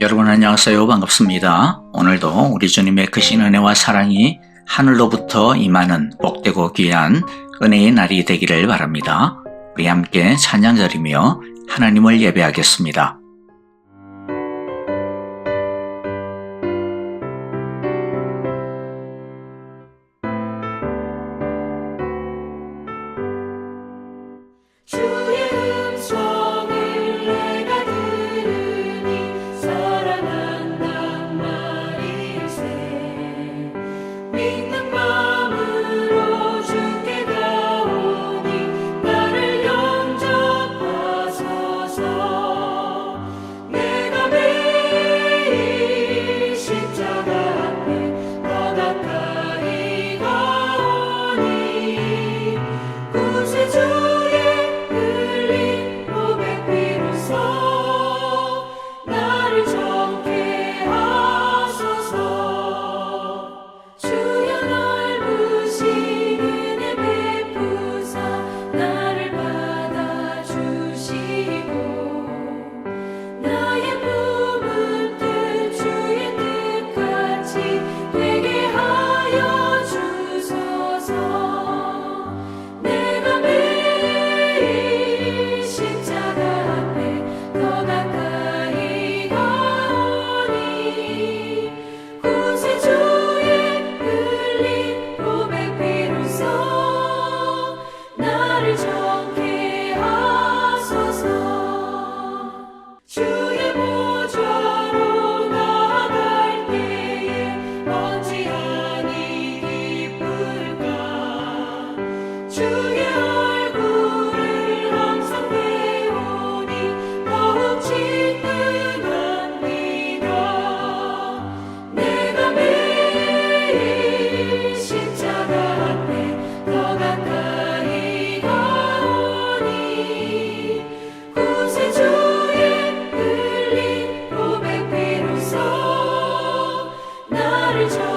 여러분 안녕하세요. 반갑습니다. 오늘도 우리 주님의 크신 은혜와 사랑이 하늘로부터 임하는 복되고 귀한 은혜의 날이 되기를 바랍니다. 우리 함께 찬양 드리며 하나님을 예배하겠습니다. 나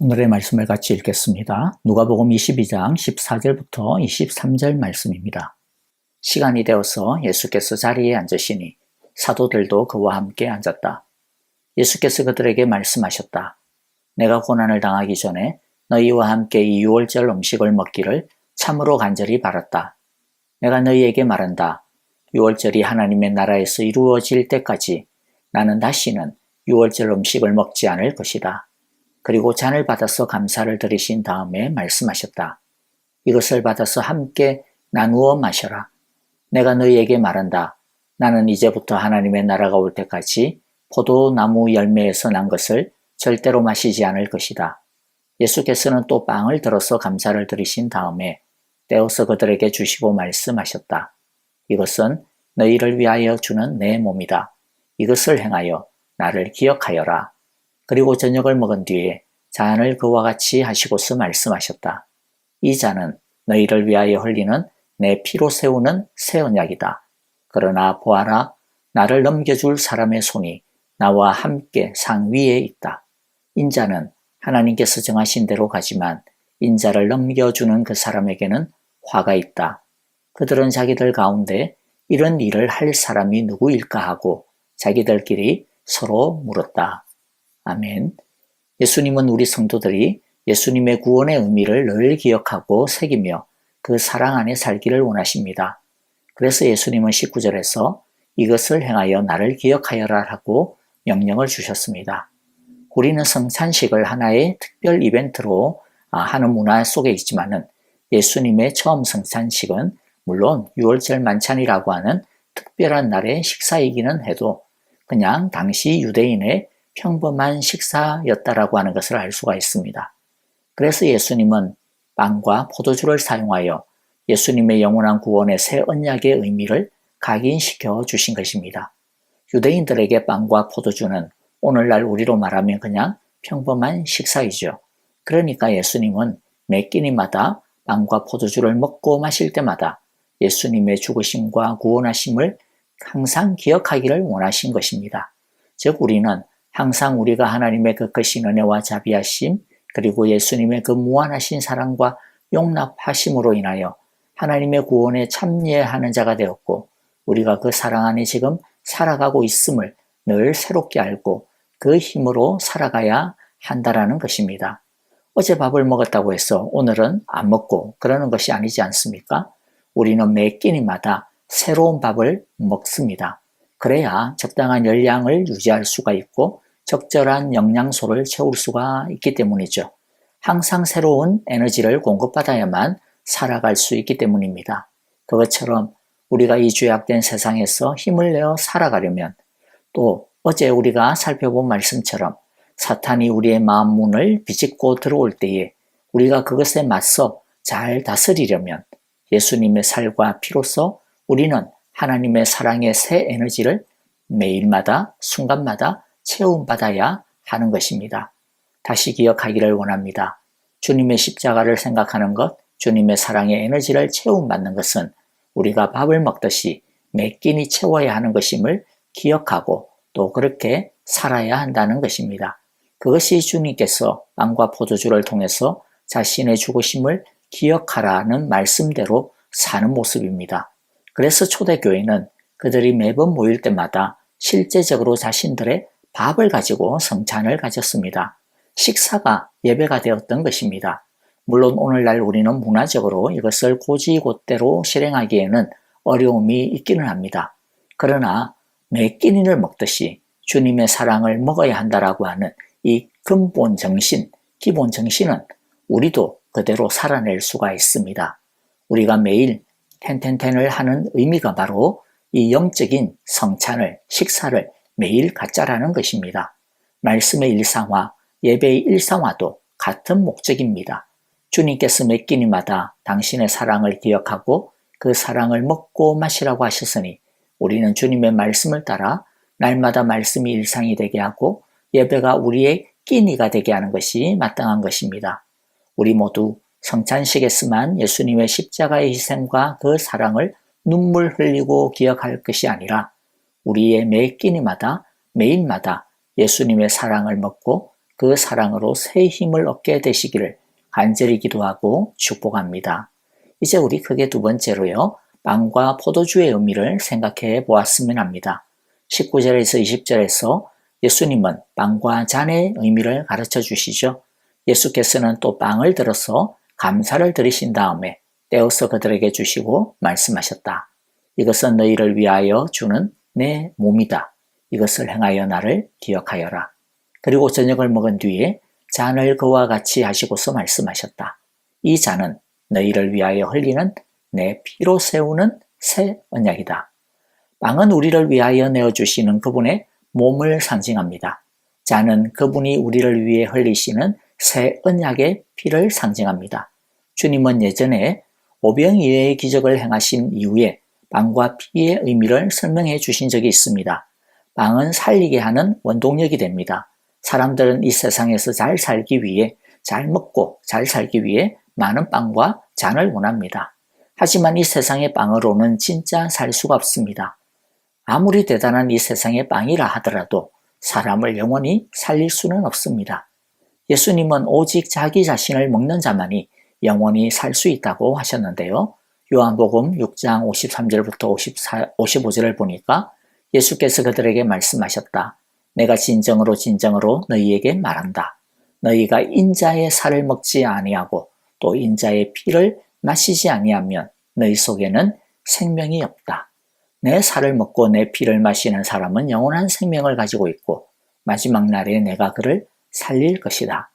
오늘의 말씀을 같이 읽겠습니다. 누가복음 22장 14절부터 23절 말씀입니다. 시간이 되어서 예수께서 자리에 앉으시니 사도들도 그와 함께 앉았다. 예수께서 그들에게 말씀하셨다. 내가 고난을 당하기 전에 너희와 함께 이 유월절 음식을 먹기를 참으로 간절히 바랐다. 내가 너희에게 말한다. 유월절이 하나님의 나라에서 이루어질 때까지 나는 다시는 유월절 음식을 먹지 않을 것이다. 그리고 잔을 받아서 감사를 드리신 다음에 말씀하셨다. 이것을 받아서 함께 나누어 마셔라. 내가 너희에게 말한다. 나는 이제부터 하나님의 나라가 올 때까지 포도나무 열매에서 난 것을 절대로 마시지 않을 것이다. 예수께서는 또 빵을 들어서 감사를 드리신 다음에 떼어서 그들에게 주시고 말씀하셨다. 이것은 너희를 위하여 주는 내 몸이다. 이것을 행하여 나를 기억하여라. 그리고 저녁을 먹은 뒤에 잔을 그와 같이 하시고서 말씀하셨다. 이 잔은 너희를 위하여 흘리는 내 피로 세우는 새 언약이다. 그러나 보아라, 나를 넘겨줄 사람의 손이 나와 함께 상 위에 있다. 인자는 하나님께서 정하신 대로 가지만 인자를 넘겨주는 그 사람에게는 화가 있다. 그들은 자기들 가운데 이런 일을 할 사람이 누구일까 하고 자기들끼리 서로 물었다. 아멘. 예수님은 우리 성도들이 예수님의 구원의 의미를 늘 기억하고 새기며 그 사랑 안에 살기를 원하십니다. 그래서 예수님은 19절에서 이것을 행하여 나를 기억하여라 하고 명령을 주셨습니다. 우리는 성찬식을 하나의 특별 이벤트로 아, 하는 문화 속에 있지만은 예수님의 처음 성찬식은 물론 6월절 만찬이라고 하는 특별한 날의 식사이기는 해도 그냥 당시 유대인의 평범한 식사였다라고 하는 것을 알 수가 있습니다. 그래서 예수님은 빵과 포도주를 사용하여 예수님의 영원한 구원의 새 언약의 의미를 각인시켜 주신 것입니다. 유대인들에게 빵과 포도주는 오늘날 우리로 말하면 그냥 평범한 식사이죠. 그러니까 예수님은 매 끼니마다 빵과 포도주를 먹고 마실 때마다 예수님의 죽으심과 구원하심을 항상 기억하기를 원하신 것입니다. 즉 우리는 항상 우리가 하나님의 그 크신 은혜와 자비하심 그리고 예수님의 그 무한하신 사랑과 용납하심으로 인하여 하나님의 구원에 참여하는 자가 되었고 우리가 그 사랑 안에 지금 살아가고 있음을 늘 새롭게 알고 그 힘으로 살아가야 한다라는 것입니다. 어제 밥을 먹었다고 해서 오늘은 안 먹고 그러는 것이 아니지 않습니까? 우리는 매 끼니마다 새로운 밥을 먹습니다. 그래야 적당한 열량을 유지할 수가 있고 적절한 영양소를 채울 수가 있기 때문이죠. 항상 새로운 에너지를 공급받아야만 살아갈 수 있기 때문입니다. 그것처럼 우리가 이 죄악된 세상에서 힘을 내어 살아가려면 또 어제 우리가 살펴본 말씀처럼 사탄이 우리의 마음 문을 비집고 들어올 때에 우리가 그것에 맞서 잘 다스리려면 예수님의 살과 피로써 우리는 하나님의 사랑의 새 에너지를 매일마다 순간마다 체험받아야 하는 것입니다. 다시 기억하기를 원합니다. 주님의 십자가를 생각하는 것, 주님의 사랑의 에너지를 체험받는 것은 우리가 밥을 먹듯이 매 끼니 채워야 하는 것임을 기억하고 또 그렇게 살아야 한다는 것입니다. 그것이 주님께서 빵과 포도주를 통해서 자신의 죽으심을 기억하라는 말씀대로 사는 모습입니다. 그래서 초대교회는 그들이 매번 모일 때마다 실제적으로 자신들의 밥을 가지고 성찬을 가졌습니다. 식사가 예배가 되었던 것입니다. 물론 오늘날 우리는 문화적으로 이것을 고지곳대로 실행하기에는 어려움이 있기는 합니다. 그러나 매 끼니를 먹듯이 주님의 사랑을 먹어야 한다라고 하는 이 근본 정신, 기본 정신은 우리도 그대로 살아낼 수가 있습니다. 우리가 매일 텐텐텐을 하는 의미가 바로 이 영적인 성찬을, 식사를 매일 갖자라는 것입니다. 말씀의 일상화, 예배의 일상화도 같은 목적입니다. 주님께서 몇 끼니마다 당신의 사랑을 기억하고 그 사랑을 먹고 마시라고 하셨으니 우리는 주님의 말씀을 따라 날마다 말씀이 일상이 되게 하고 예배가 우리의 끼니가 되게 하는 것이 마땅한 것입니다. 우리 모두 성찬식에서만 예수님의 십자가의 희생과 그 사랑을 눈물 흘리고 기억할 것이 아니라 우리의 매 끼니마다 매일마다 예수님의 사랑을 먹고 그 사랑으로 새 힘을 얻게 되시기를 간절히 기도하고 축복합니다. 이제 우리 크게 두 번째로요. 빵과 포도주의 의미를 생각해 보았으면 합니다. 19절에서 20절에서 예수님은 빵과 잔의 의미를 가르쳐 주시죠. 예수께서는 또 빵을 들어서 감사를 드리신 다음에 떼어서 그들에게 주시고 말씀하셨다. 이것은 너희를 위하여 주는 내 몸이다. 이것을 행하여 나를 기억하여라. 그리고 저녁을 먹은 뒤에 잔을 그와 같이 하시고서 말씀하셨다. 이 잔은 너희를 위하여 흘리는 내 피로 세우는 새 언약이다. 빵은 우리를 위하여 내어주시는 그분의 몸을 상징합니다. 잔은 그분이 우리를 위해 흘리시는 새 언약의 피를 상징합니다. 주님은 예전에 오병이어의 기적을 행하신 이후에 빵과 피의 의미를 설명해 주신 적이 있습니다. 빵은 살리게 하는 원동력이 됩니다. 사람들은 이 세상에서 잘 살기 위해 잘 먹고 잘 살기 위해 많은 빵과 잔을 원합니다. 하지만 이 세상의 빵으로는 진짜 살 수가 없습니다. 아무리 대단한 이 세상의 빵이라 하더라도 사람을 영원히 살릴 수는 없습니다. 예수님은 오직 자기 자신을 먹는 자만이 영원히 살 수 있다고 하셨는데요. 요한복음 6장 53절부터 54, 55절을 보니까 예수께서 그들에게 말씀하셨다. 내가 진정으로 진정으로 너희에게 말한다. 너희가 인자의 살을 먹지 아니하고 또 인자의 피를 마시지 아니하면 너희 속에는 생명이 없다. 내 살을 먹고 내 피를 마시는 사람은 영원한 생명을 가지고 있고 마지막 날에 내가 그를 살릴 것이다.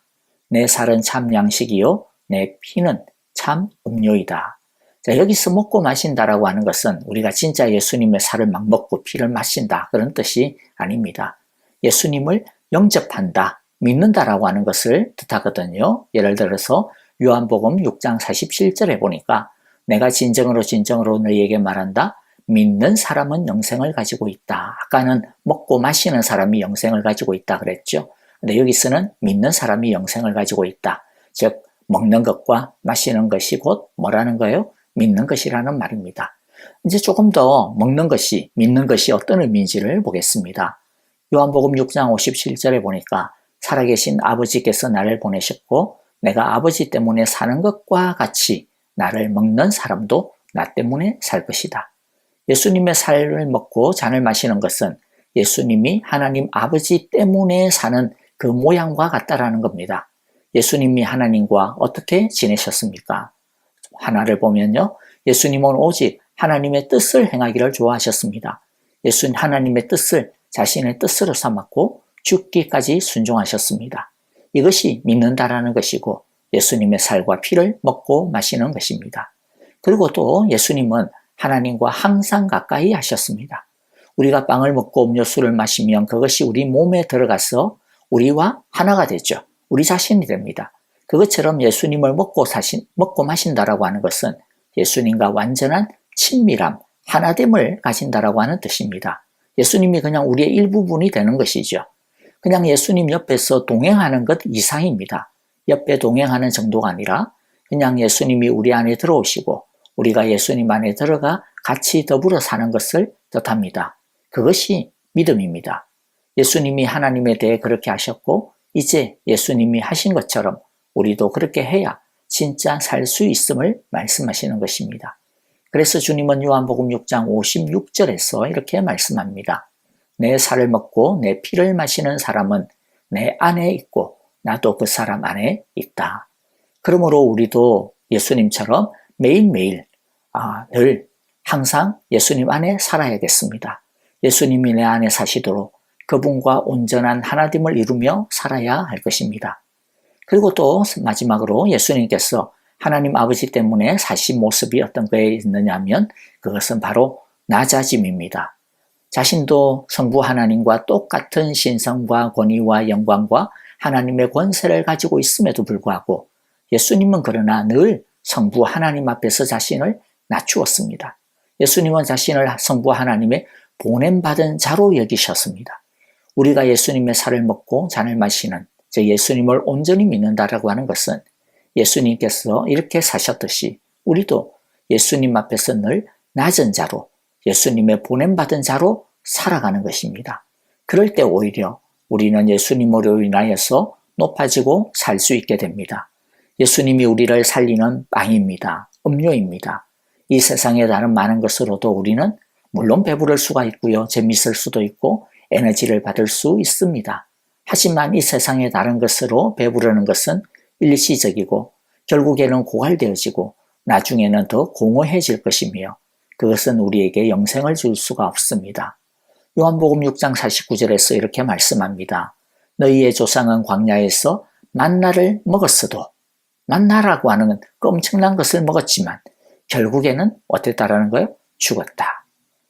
내 살은 참 양식이요 내 피는 참 음료이다. 자, 여기서 먹고 마신다라고 하는 것은 우리가 진짜 예수님의 살을 막 먹고 피를 마신다. 그런 뜻이 아닙니다. 예수님을 영접한다, 믿는다라고 하는 것을 뜻하거든요. 예를 들어서 요한복음 6장 47절에 보니까 내가 진정으로 진정으로 너희에게 말한다. 믿는 사람은 영생을 가지고 있다. 아까는 먹고 마시는 사람이 영생을 가지고 있다 그랬죠. 근데 여기서는 믿는 사람이 영생을 가지고 있다. 즉 먹는 것과 마시는 것이 곧 뭐라는 거예요? 믿는 것이라는 말입니다. 이제 조금 더 먹는 것이 믿는 것이 어떤 의미인지를 보겠습니다. 요한복음 6장 57절에 보니까 살아계신 아버지께서 나를 보내셨고 내가 아버지 때문에 사는 것과 같이 나를 먹는 사람도 나 때문에 살 것이다. 예수님의 살을 먹고 잔을 마시는 것은 예수님이 하나님 아버지 때문에 사는 그 모양과 같다라는 겁니다. 예수님이 하나님과 어떻게 지내셨습니까? 하나를 보면요. 예수님은 오직 하나님의 뜻을 행하기를 좋아하셨습니다. 예수 하나님의 뜻을 자신의 뜻으로 삼았고 죽기까지 순종하셨습니다. 이것이 믿는다라는 것이고 예수님의 살과 피를 먹고 마시는 것입니다. 그리고 또 예수님은 하나님과 항상 가까이 하셨습니다. 우리가 빵을 먹고 음료수를 마시면 그것이 우리 몸에 들어가서 우리와 하나가 되죠. 우리 자신이 됩니다. 그것처럼 예수님을 먹고 사신, 먹고 마신다라고 하는 것은 예수님과 완전한 친밀함, 하나됨을 가진다라고 하는 뜻입니다. 예수님이 그냥 우리의 일부분이 되는 것이죠. 그냥 예수님 옆에서 동행하는 것 이상입니다. 옆에 동행하는 정도가 아니라 그냥 예수님이 우리 안에 들어오시고 우리가 예수님 안에 들어가 같이 더불어 사는 것을 뜻합니다. 그것이 믿음입니다. 예수님이 하나님에 대해 그렇게 하셨고 이제 예수님이 하신 것처럼 우리도 그렇게 해야 진짜 살 수 있음을 말씀하시는 것입니다. 그래서 주님은 요한복음 6장 56절에서 이렇게 말씀합니다. 내 살을 먹고 내 피를 마시는 사람은 내 안에 있고 나도 그 사람 안에 있다. 그러므로 우리도 예수님처럼 매일매일 아, 늘 항상 예수님 안에 살아야겠습니다. 예수님이 내 안에 사시도록 그분과 온전한 하나됨을 이루며 살아야 할 것입니다. 그리고 또 마지막으로 예수님께서 하나님 아버지 때문에 사신 모습이 어떤 거에 있느냐면 그것은 바로 낮아짐입니다. 자신도 성부 하나님과 똑같은 신성과 권위와 영광과 하나님의 권세를 가지고 있음에도 불구하고 예수님은 그러나 늘 성부 하나님 앞에서 자신을 낮추었습니다. 예수님은 자신을 성부 하나님의 보냄받은 자로 여기셨습니다. 우리가 예수님의 살을 먹고 잔을 마시는 즉 예수님을 온전히 믿는다라고 하는 것은 예수님께서 이렇게 사셨듯이 우리도 예수님 앞에서 늘 낮은 자로 예수님의 보냄받은 자로 살아가는 것입니다. 그럴 때 오히려 우리는 예수님으로 인하여서 높아지고 살 수 있게 됩니다. 예수님이 우리를 살리는 빵입니다. 음료입니다. 이 세상에 다른 많은 것으로도 우리는 물론 배부를 수가 있고요. 재밌을 수도 있고 에너지를 받을 수 있습니다. 하지만 이 세상의 다른 것으로 배부르는 것은 일시적이고 결국에는 고갈되어지고 나중에는 더 공허해질 것이며 그것은 우리에게 영생을 줄 수가 없습니다. 요한복음 6장 49절에서 이렇게 말씀합니다. 너희의 조상은 광야에서 만나를 먹었어도 만나라고 하는 그 엄청난 것을 먹었지만 결국에는 어땠다라는 거예요? 죽었다.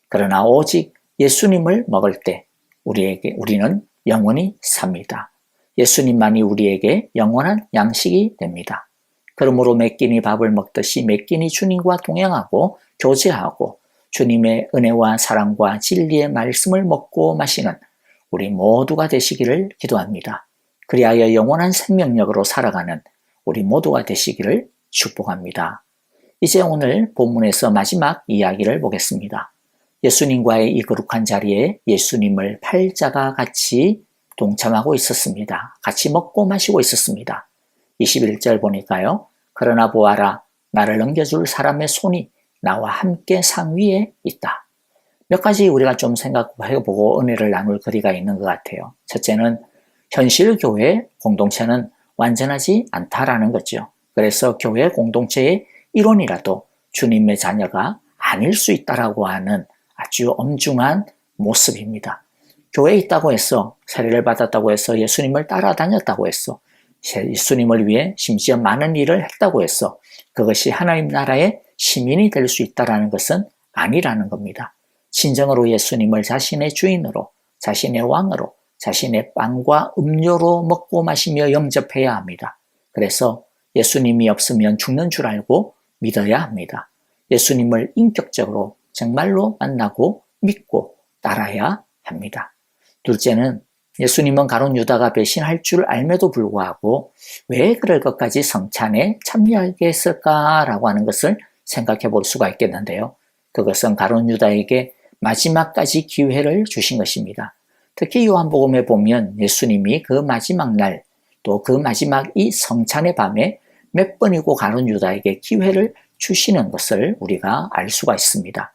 그러나 오직 예수님을 먹을 때 우리에게 우리는 영원히 삽니다. 예수님만이 우리에게 영원한 양식이 됩니다. 그러므로 몇 끼니 밥을 먹듯이 몇 끼니 주님과 동행하고 교제하고 주님의 은혜와 사랑과 진리의 말씀을 먹고 마시는 우리 모두가 되시기를 기도합니다. 그리하여 영원한 생명력으로 살아가는 우리 모두가 되시기를 축복합니다. 이제 오늘 본문에서 마지막 이야기를 보겠습니다. 예수님과의 이 거룩한 자리에 예수님을 팔자가 같이 동참하고 있었습니다. 같이 먹고 마시고 있었습니다. 21절 보니까요. 그러나 보아라, 나를 넘겨줄 사람의 손이 나와 함께 상 위에 있다. 몇 가지 우리가 좀 생각해보고 은혜를 나눌 거리가 있는 것 같아요. 첫째는 현실 교회 공동체는 완전하지 않다라는 거죠. 그래서 교회 공동체의 일원이라도 주님의 자녀가 아닐 수 있다라고 하는 아주 엄중한 모습입니다. 교회에 있다고 해서 세례를 받았다고 해서 예수님을 따라다녔다고 해서 예수님을 위해 심지어 많은 일을 했다고 해서 그것이 하나님 나라의 시민이 될 수 있다라는 것은 아니라는 겁니다. 진정으로 예수님을 자신의 주인으로, 자신의 왕으로, 자신의 빵과 음료로 먹고 마시며 영접해야 합니다. 그래서 예수님이 없으면 죽는 줄 알고 믿어야 합니다. 예수님을 인격적으로 정말로 만나고 믿고 따라야 합니다. 둘째는 예수님은 가론 유다가 배신할 줄 알매도 불구하고 왜 그럴 것까지 성찬에 참여하게 했을까라고 하는 것을 생각해 볼 수가 있겠는데요. 그것은 가론 유다에게 마지막까지 기회를 주신 것입니다. 특히 요한복음에 보면 예수님이 그 마지막 날 또 그 마지막 이 성찬의 밤에 몇 번이고 가론 유다에게 기회를 주시는 것을 우리가 알 수가 있습니다.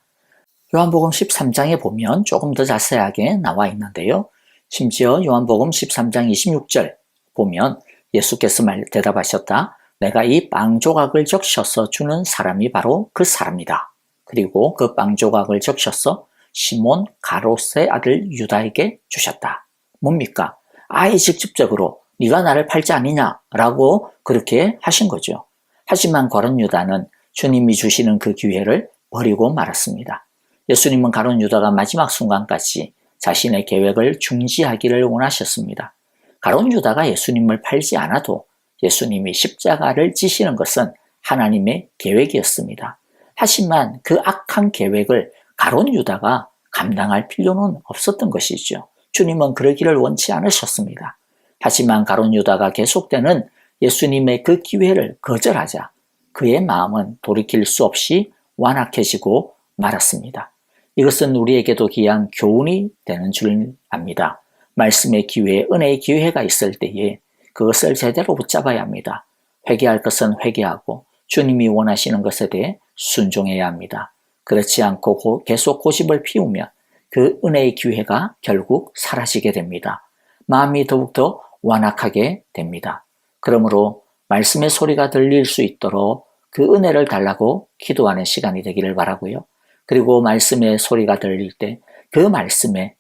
요한복음 13장에 보면 조금 더 자세하게 나와 있는데요. 심지어 요한복음 13장 26절 보면 예수께서 말 대답하셨다. 내가 이 빵 조각을 적셔서 주는 사람이 바로 그 사람이다. 그리고 그 빵 조각을 적셔서 시몬 가롯의 아들 유다에게 주셨다. 뭡니까? 아예 직접적으로 네가 나를 팔지 아니냐라고 그렇게 하신 거죠. 하지만 가론 유다는 주님이 주시는 그 기회를 버리고 말았습니다. 예수님은 가론 유다가 마지막 순간까지 자신의 계획을 중지하기를 원하셨습니다. 가론 유다가 예수님을 팔지 않아도 예수님이 십자가를 지시는 것은 하나님의 계획이었습니다. 하지만 그 악한 계획을 가론 유다가 감당할 필요는 없었던 것이죠. 주님은 그러기를 원치 않으셨습니다. 하지만 가론 유다가 계속되는 예수님의 그 기회를 거절하자 그의 마음은 돌이킬 수 없이 완악해지고 말았습니다. 이것은 우리에게도 귀한 교훈이 되는 줄 압니다. 말씀의 기회, 은혜의 기회가 있을 때에 그것을 제대로 붙잡아야 합니다. 회개할 것은 회개하고 주님이 원하시는 것에 대해 순종해야 합니다. 그렇지 않고 고, 계속 고집을 피우면 그 은혜의 기회가 결국 사라지게 됩니다. 마음이 더욱더 완악하게 됩니다. 그러므로 말씀의 소리가 들릴 수 있도록 그 은혜를 달라고 기도하는 시간이 되기를 바라고요. 그리고 말씀의 소리가 들릴 때 그 말씀에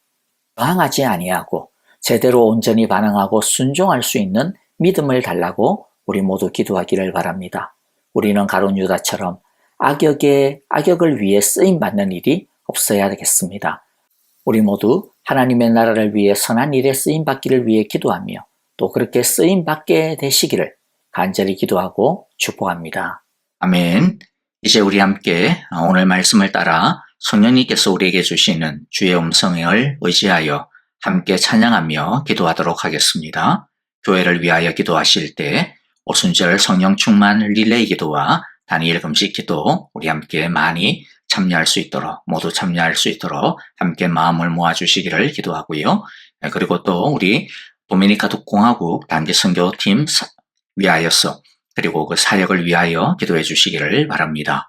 저항하지 아니하고 제대로 온전히 반응하고 순종할 수 있는 믿음을 달라고 우리 모두 기도하기를 바랍니다. 우리는 가론 유다처럼 악역의 악역을 위해 쓰임 받는 일이 없어야 되겠습니다. 우리 모두 하나님의 나라를 위해 선한 일에 쓰임 받기를 위해 기도하며 또 그렇게 쓰임 받게 되시기를 간절히 기도하고 축복합니다. 아멘. 이제 우리 함께 오늘 말씀을 따라 성령님께서 우리에게 주시는 주의 음성을 의지하여 함께 찬양하며 기도하도록 하겠습니다. 교회를 위하여 기도하실 때 오순절 성령 충만 릴레이 기도와 단일 금식 기도 우리 함께 많이 참여할 수 있도록 모두 참여할 수 있도록 함께 마음을 모아 주시기를 기도하고요. 네, 그리고 또 우리 도미니카 독공화국 단기 선교팀 위하여서 그리고 그 사역을 위하여 기도해 주시기를 바랍니다.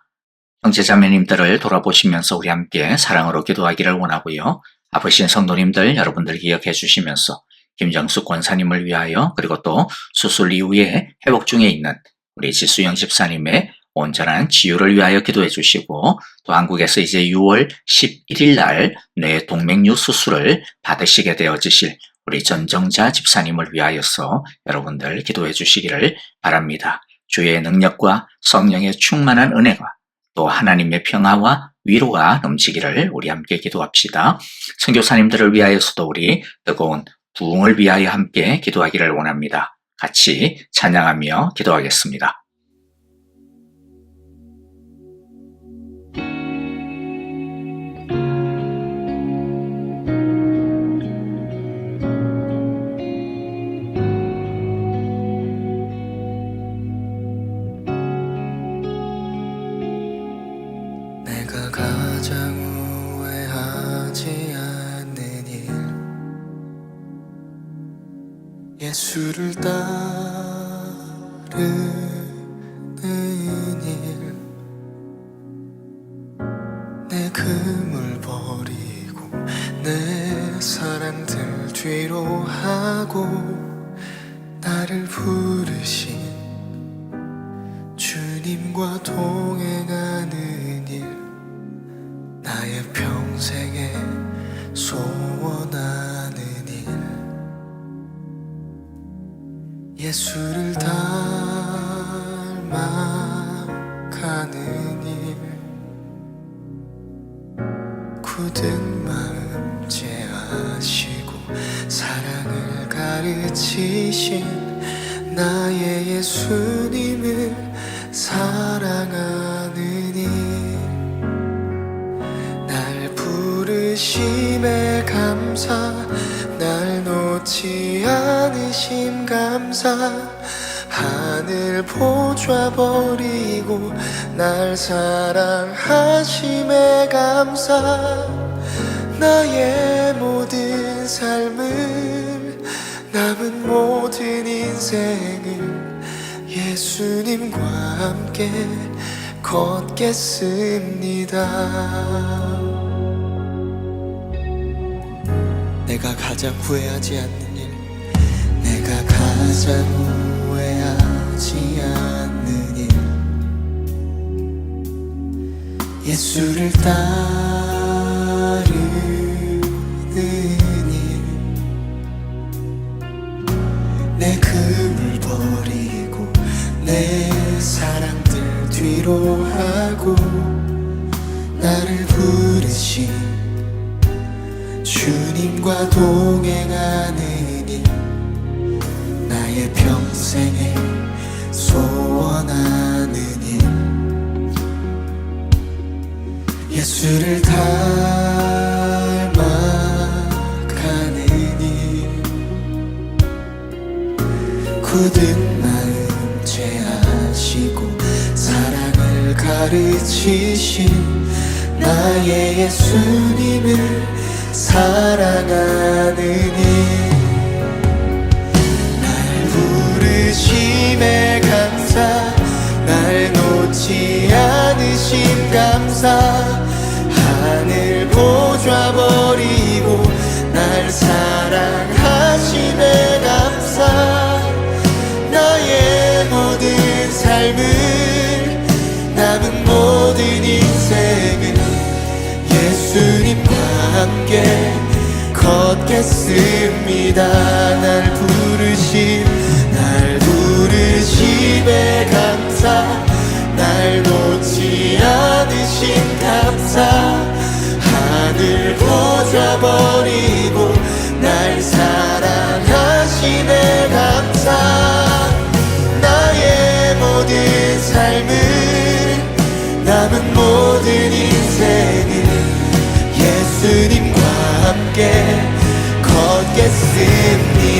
형제자매님들을 돌아보시면서 우리 함께 사랑으로 기도하기를 원하고요. 아프신 성도님들 여러분들 기억해 주시면서 김정숙 권사님을 위하여 그리고 또 수술 이후에 회복 중에 있는 우리 지수영 집사님의 온전한 치유를 위하여 기도해 주시고 또 한국에서 이제 6월 11일 날 뇌 동맥류 수술을 받으시게 되어지실 우리 전정자 집사님을 위하여서 여러분들 기도해 주시기를 바랍니다. 주의 능력과 성령의 충만한 은혜가 또 하나님의 평화와 위로가 넘치기를 우리 함께 기도합시다. 선교사님들을 위하여서도 우리 뜨거운 부흥을 위하여 함께 기도하기를 원합니다. 같이 찬양하며 기도하겠습니다. 예수를 따르는 일 내 금을 버리고 내 사랑들 뒤로 하고 나를 부르신 주님과 동 보좌 버리고 날 사랑하심에 감사 나의 모든 삶을 남은 모든 인생을 예수님과 함께 걷겠습니다. 내가 가장 후회하지 않는 일, 내가 가장 후회하지 예수를 따르는 일, 내 금을 버리고 내 사랑들 뒤로 하고 나를 부르신 주님과 동행하는 일 나의 평생에 소원하 예수를 닮아가는 일 굳은 마음 제하시고 사랑을 가르치신 나의 예수님을 사랑하는 일날 부르심에 감사 날 놓지 않으심 감사 하늘 보좌 버리고 날 사랑하심에 감사. 나의 모든 삶을 남은 모든 인생을 예수님과 함께 걷겠습니다. 날 부르심 날 부르심에 감사. 날 놓지 않으신 감사 걷겠습니다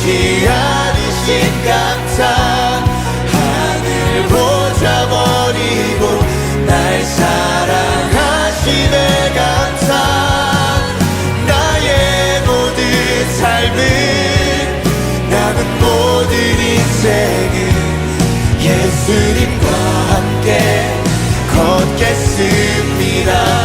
빛이 하늘씩 같아 하늘 보자 버리고 날 사랑하시네 같아 나의 모든 삶은 남은 모든 인생은 예수님과 함께 걷겠습니다.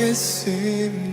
예